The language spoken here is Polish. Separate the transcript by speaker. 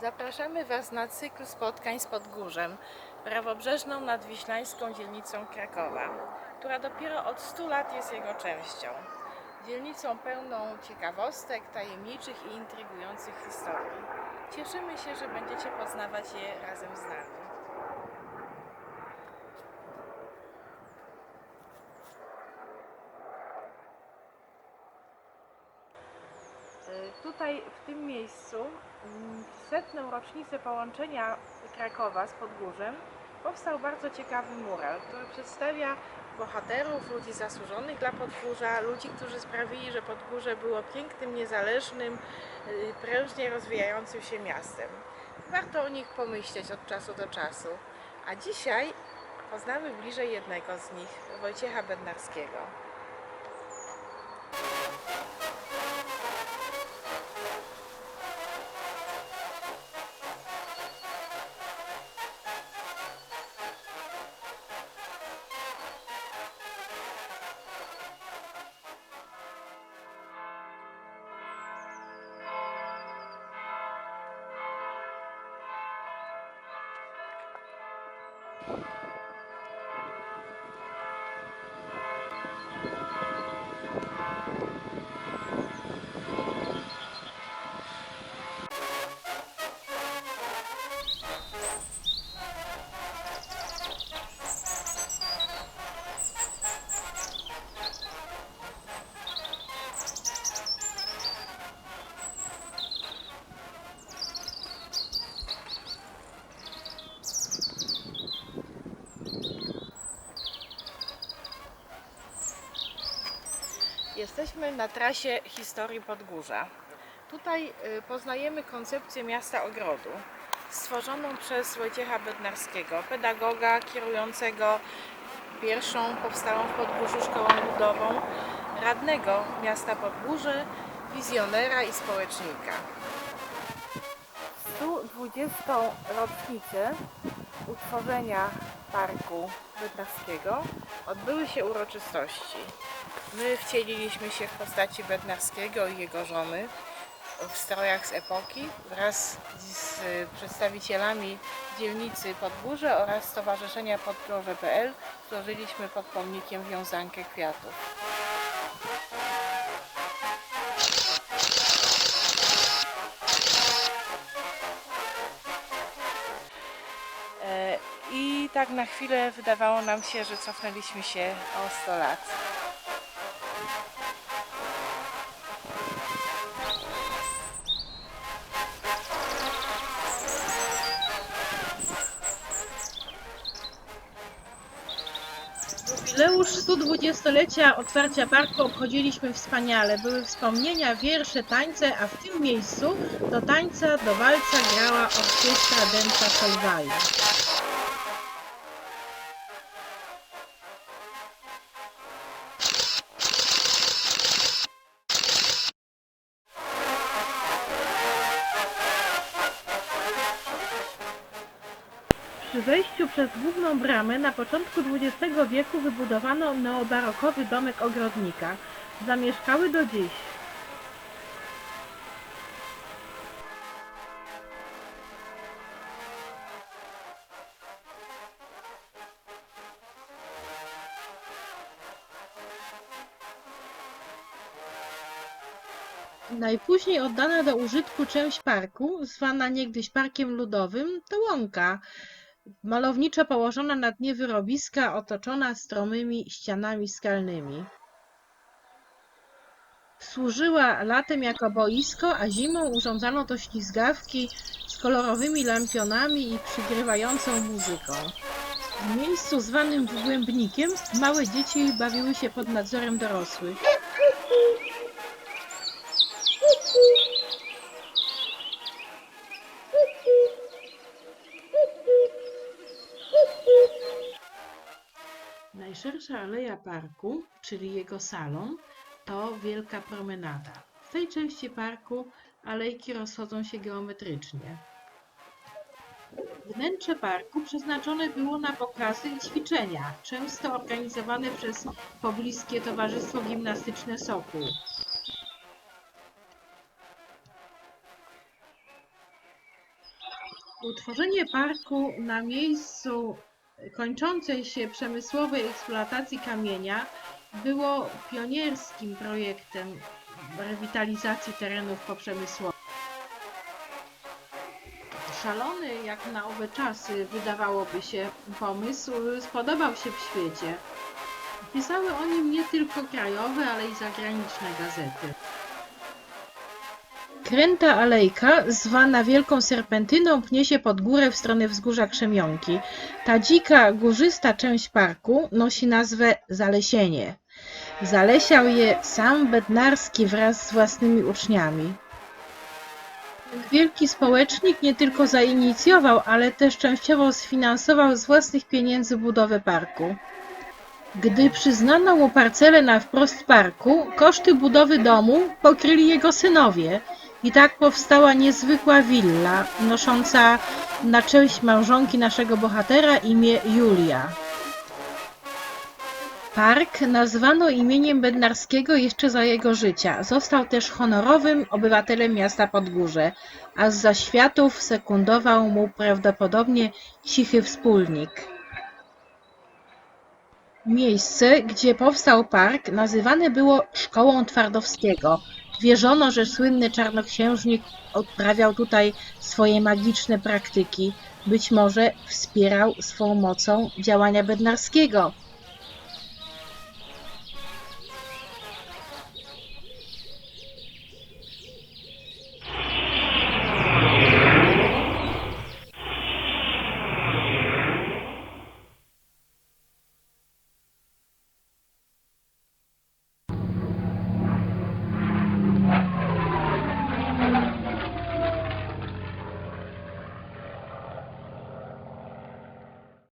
Speaker 1: Zapraszamy Was na cykl spotkań z Podgórzem, prawobrzeżną nadwiślańską dzielnicą Krakowa, która dopiero od 100 lat jest jego częścią. Dzielnicą pełną ciekawostek, tajemniczych i intrygujących historii. Cieszymy się, że będziecie poznawać je razem z nami. Tutaj w tym miejscu w setną rocznicę połączenia Krakowa z Podgórzem powstał bardzo ciekawy mural, który przedstawia bohaterów, ludzi zasłużonych dla Podgórza, ludzi, którzy sprawili, że Podgórze było pięknym, niezależnym, y, prężnie rozwijającym się miastem. Warto o nich pomyśleć od czasu do czasu. A dzisiaj poznamy bliżej jednego z nich, Wojciecha Bednarskiego. you Jesteśmy na trasie historii Podgórza. Tutaj y, poznajemy koncepcję miasta ogrodu, stworzoną przez Wojciecha Bednarskiego, pedagoga kierującego pierwszą powstałą w Podgórzu szkołą ludową, radnego miasta Podgórze, wizjonera i społecznika. 120. rocznicę utworzenia Parku Bednarskiego odbyły się uroczystości. My wcieliliśmy się w postaci Bednarskiego i jego żony w strojach z epoki wraz z przedstawicielami dzielnicy Podgórze oraz Stowarzyszenia Podgórze.pl złożyliśmy pod pomnikiem wiązankę kwiatów. E, I tak na chwilę wydawało nam się, że cofnęliśmy się o 100 lat.
Speaker 2: Jubileusz 120-lecia otwarcia parku obchodziliśmy wspaniale. Były wspomnienia, wiersze, tańce, a w tym miejscu do tańca, do walca grała orkiestra dęca Solwaju. Przy wejściu przez główną bramę na początku XX wieku wybudowano neobarokowy domek ogrodnika. Zamieszkały do dziś. Najpóźniej oddana do użytku część parku, zwana niegdyś Parkiem Ludowym, to łąka, malowniczo położona na dnie wyrobiska, otoczona stromymi ścianami skalnymi. Służyła latem jako boisko, a zimą urządzano to ślizgawki z kolorowymi lampionami i przygrywającą muzyką. W miejscu zwanym Wgłębnikiem małe dzieci bawiły się pod nadzorem dorosłych. Najszersza aleja parku, czyli jego salon, to wielka promenada. W tej części parku alejki rozchodzą się geometrycznie. Wnętrze parku przeznaczone było na pokazy i ćwiczenia, często organizowane przez pobliskie Towarzystwo Gimnastyczne Sokół. Utworzenie parku na miejscu kończącej się przemysłowej eksploatacji kamienia było pionierskim projektem rewitalizacji terenów poprzemysłowych. Szalony jak na owe czasy wydawałoby się pomysł spodobał się w świecie. Pisały o nim nie tylko krajowe, ale i zagraniczne gazety. Kręta alejka, zwana Wielką Serpentyną, pnie się pod górę w stronę wzgórza Krzemionki. Ta dzika, górzysta część parku nosi nazwę Zalesienie. Zalesiał je sam Bednarski wraz z własnymi uczniami. Wielki społecznik nie tylko zainicjował, ale też częściowo sfinansował z własnych pieniędzy budowę parku. Gdy przyznano mu parcelę na wprost parku, koszty budowy domu pokryli jego synowie i tak powstała niezwykła willa nosząca na cześć małżonki naszego bohatera imię Julia. Park nazwano imieniem Bednarskiego jeszcze za jego życia. Został też honorowym obywatelem miasta Podgórze, a z zaświatów sekundował mu prawdopodobnie cichy wspólnik. Miejsce, gdzie powstał park, nazywane było Szkołą Twardowskiego. Wierzono, że słynny czarnoksiężnik odprawiał tutaj swoje magiczne praktyki. Być może wspierał swą mocą działania Bednarskiego.